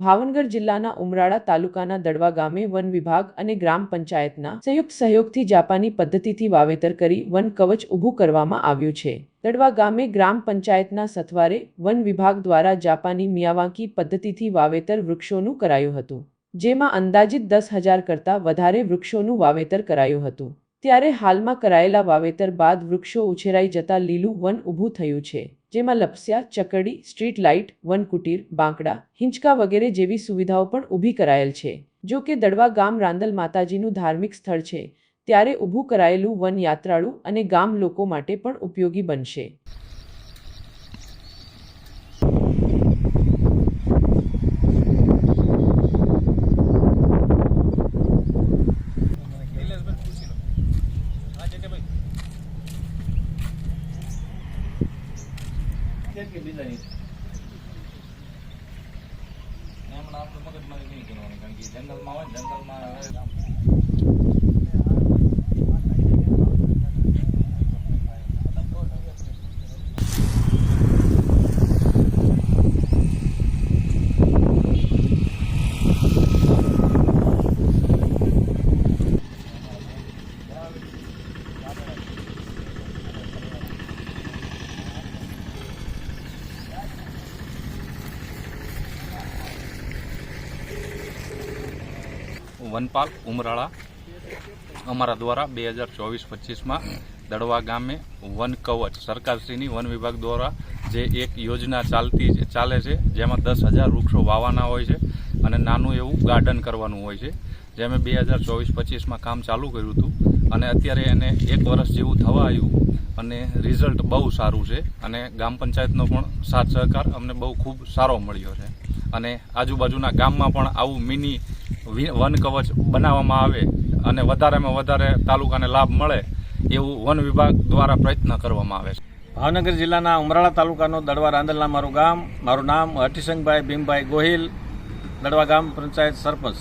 ભાવનગર જિલ્લાના ઉમરાળા તાલુકાના દડવા ગામે વન વિભાગ અને ગ્રામ પંચાયતના સંયુક્ત સહયોગથી જાપાની પદ્ધતિથી વાવેતર કરી વન કવચ ઊભું કરવામાં આવ્યું છે. દડવા ગામે ગ્રામ પંચાયતના સથવારે વન વિભાગ દ્વારા જાપાની મિયાવાંકી પદ્ધતિથી વાવેતર વૃક્ષોનું કરાયું હતું, જેમાં અંદાજિત દસ હજાર કરતાં વધારે વૃક્ષોનું વાવેતર કરાયું હતું. ત્યારે હાલમાં કરાયેલા વાવેતર બાદ વૃક્ષો ઉછેરાઈ જતા લીલું વન ઊભું થયું છે. જેમાં લપસ્યા, ચકડી, સ્ટ્રીટ લાઇટ વન કુટીર બાંકડા, હિંચકા વગેરે જેવી સુવિધાઓ પણ ઊભી કરાયેલ છે. જો કે દડવા ગામ રાંદલ માતાજીનું ધાર્મિક સ્થળ છે, ત્યારે ઊભું કરાયેલું વન યાત્રાળુ અને ગામ લોકો માટે પણ ઉપયોગી બનશે. કે બીજા એમણે આપણે મગજમારી નહીં કરવાની કારણ કે જંગલમાં હોય જંગલમાં હવે વનપાલ ઉમરાળા અમારા દ્વારા બે હજાર ચોવીસ પચીસમાં દડવા ગામે વન કવચ સરકારશ્રીની વન વિભાગ દ્વારા જે એક યોજના ચાલતી ચાલે છે, જેમાં દસ હજાર વૃક્ષો વાવવાના હોય છે અને નાનું એવું ગાર્ડન કરવાનું હોય છે, જે અમે બે હજાર ચોવીસ પચીસમાં કામ ચાલુ કર્યું હતું અને અત્યારે એને એક વર્ષ જેવું થવા આવ્યું અને રિઝલ્ટ બહુ સારું છે અને ગ્રામ પંચાયતનો પણ સાથ સહકાર અમને બહુ ખૂબ સારો મળ્યો છે. અને આજુબાજુના ગામમાં પણ આવું મિની વન કવચ બનાવવામાં આવે અને વધારેમાં વધારે તાલુકાને લાભ મળે એવું વન વિભાગ દ્વારા પ્રયત્ન કરવામાં આવે છે. ભાવનગર જિલ્લાના ઉમરાળા તાલુકાનો દડવા રાંદલના મારું ગામ, મારું નામ હઠીસંગભાઈ ભીમભાઈ ગોહિલ, દડવા ગામ પંચાયત સરપંચ.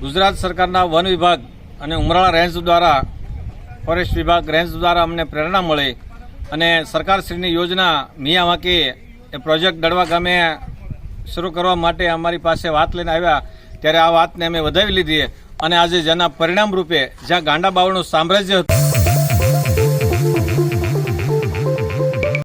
ગુજરાત સરકારના વન વિભાગ અને ઉમરાળા રેન્જ દ્વારા, ફોરેસ્ટ વિભાગ રેન્જ દ્વારા અમને પ્રેરણા મળી અને સરકારશ્રીની યોજના મિયા વાંકી એ પ્રોજેક્ટ દડવા ગામે શરૂ કરવા માટે અમારી પાસે વાત લઈને આવ્યા. ત્યારે આ વાતને અમે વધાવી લીધી અને આજે જેના પરિણામ રૂપે જ્યાં ગાંડા બાવળનું સામ્રાજ્ય હતું